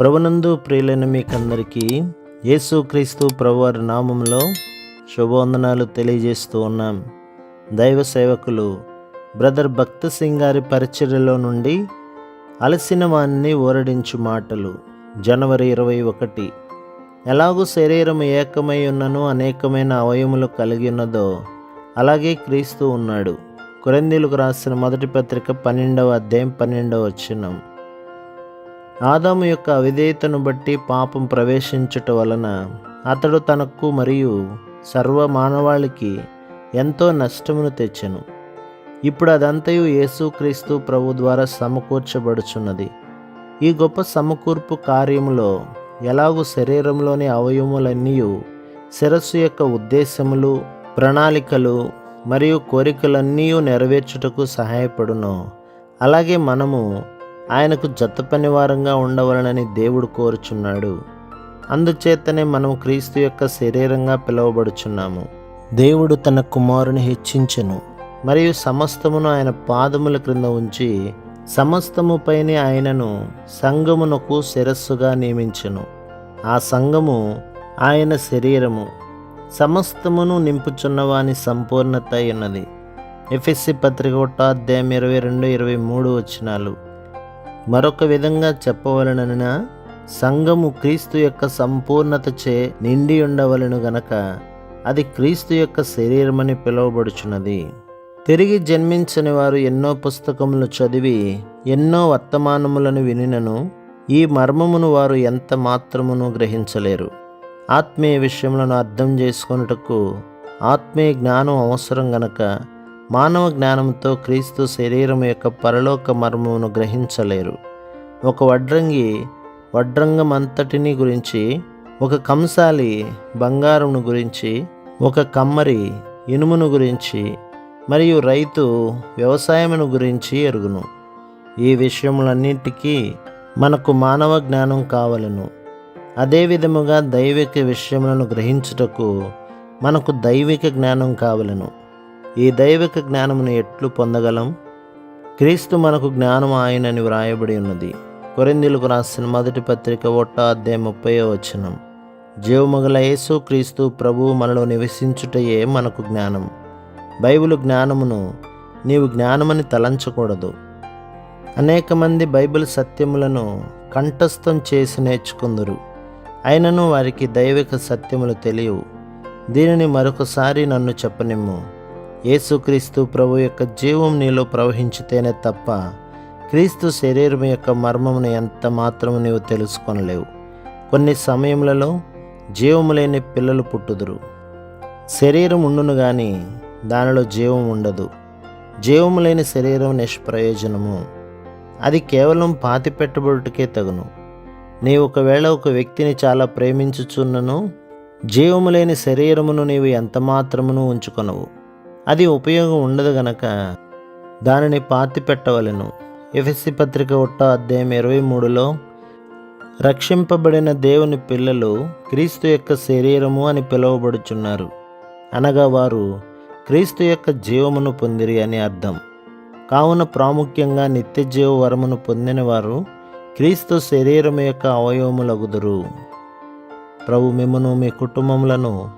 ప్రభునందు ప్రియులైన మీకందరికీ యేసుక్రీస్తు ప్రభువారి నామంలో శుభవందనాలు తెలియజేస్తూ ఉన్నాం. దైవ సేవకులు బ్రదర్ భక్త సింగ్ గారి పరిచర్యలో నుండి అలసిన వాణ్ణి ఓరడించు మాటలు జనవరి ఇరవై ఒకటి. ఎలాగూ శరీరం ఏకమై ఉన్నను అనేకమైన అవయములు కలిగి ఉన్నదో అలాగే క్రీస్తు ఉన్నాడు. కొరందీలకు రాసిన మొదటి పత్రిక పన్నెండవ అధ్యాయం పన్నెండవ వచ్చినాం ఆదాము యొక్క అవిధేయతను బట్టి పాపం ప్రవేశించుట వలన అతడు తనకు మరియు సర్వ మానవాళికి ఎంతో నష్టమును తెచ్చెను. ఇప్పుడు అదంతయు యేసుక్రీస్తు ప్రభు ద్వారా సమకూర్చబడుచున్నది. ఈ గొప్ప సమకూర్పు కార్యములో ఎలాగూ శరీరంలోని అవయములన్నీ శిరస్సు యొక్క ఉద్దేశములు ప్రణాళికలు మరియు కోరికలన్నీ నెరవేర్చుటకు సహాయపడును. అలాగే మనము ఆయనకు జత పనివారంగా ఉండవలనని దేవుడు కోరుచున్నాడు. అందుచేతనే మనం క్రీస్తు యొక్క శరీరంగా పిలువబడుచున్నాము. దేవుడు తన కుమారుని హెచ్చించెను మరియు సమస్తమును ఆయన పాదముల క్రింద ఉంచి సమస్తముపైనే ఆయనను సంగమునకు శిరస్సుగా నియమించెను. ఆ సంఘము ఆయన శరీరము సమస్తమును నింపుచున్నవాని సంపూర్ణత ఉన్నది ఎఫ్ఎస్సి పత్రిక ఒకటో అధ్యాయం ఇరవై రెండు ఇరవై మూడు వచ్చినాలు మరొక విధంగా చెప్పవలనన సంఘము క్రీస్తు యొక్క సంపూర్ణతచే నిండి ఉండవలను గనక అది క్రీస్తు యొక్క శరీరమని పిలువబడుచున్నది. తిరిగి జన్మించని వారు ఎన్నో పుస్తకములు చదివి ఎన్నో వర్తమానములను వినినను ఈ మర్మమును వారు ఎంత మాత్రమును గ్రహించలేరు. ఆత్మీయ విషయములను అర్థం చేసుకొనుటకు ఆత్మీయ జ్ఞానం అవసరం గనక మానవ జ్ఞానంతో క్రీస్తు శరీరం యొక్క పరలోక మర్మమును గ్రహించలేరు. ఒక వడ్రంగి వడ్రంగం అంతటిని గురించి ఒక కంసాలి బంగారమును గురించి ఒక కమ్మరి ఇనుమును గురించి మరియు రైతు వ్యవసాయమును గురించి ఎరుగును. ఈ విషయములన్నింటికీ మనకు మానవ జ్ఞానం కావలను. అదే విధముగా దైవిక విషయములను గ్రహించుటకు మనకు దైవిక జ్ఞానం కావలను. ఈ దైవిక జ్ఞానమును ఎట్లు పొందగలం? క్రీస్తు మనకు జ్ఞానం ఆయనని వ్రాయబడి ఉన్నది. కొరిందులకు రాసిన మొదటి పత్రిక ఒట్ట అధ్యాయం ముప్పై వచనం. జీవమగల యేసు క్రీస్తు ప్రభువు మనలో నివసించుటయే మనకు జ్ఞానం. బైబిల్ జ్ఞానమును నీవు జ్ఞానమని తలంచకూడదు. అనేక మంది బైబిల్ సత్యములను కంఠస్థం చేసి నేర్చుకుందరు. అయినను వారికి దైవిక సత్యములు తెలియవు. దీనిని మరొకసారి నన్ను చెప్పనిమ్ము. యేసుక్రీస్తు ప్రభు యొక్క జీవం నీలో ప్రవహించితేనే తప్ప క్రీస్తు శరీరం యొక్క మర్మమును ఎంత మాత్రము నీవు తెలుసుకొనలేవు. కొన్ని సమయములలో జీవము లేని పిల్లలు పుట్టుదురు. శరీరం ఉండును కానీ దానిలో జీవం ఉండదు. జీవము లేని శరీరం నిష్ప్రయోజనము. అది కేవలం పాతి పెట్టబడుటకే తగును. నీవు ఒకవేళ ఒక వ్యక్తిని చాలా ప్రేమించుచున్నను జీవము లేని శరీరమును నీవు ఎంత మాత్రమును ఉంచుకొనవు. అది ఉపయోగం ఉండదు గనక దానిని పాతి పెట్టవలను ఎఫ్ఎస్సి పత్రిక ఒట్టో అధ్యాయం ఇరవై మూడులో రక్షింపబడిన దేవుని పిల్లలు క్రీస్తు యొక్క శరీరము అని పిలువబడుచున్నారు. అనగా వారు క్రీస్తు యొక్క జీవమును పొందిరి అని అర్థం. కావున ప్రాముఖ్యంగా నిత్య జీవ వరమును పొందిన వారు క్రీస్తు శరీరం యొక్క అవయవములగుదురు. ప్రభు మిమ్మను మీ కుటుంబములను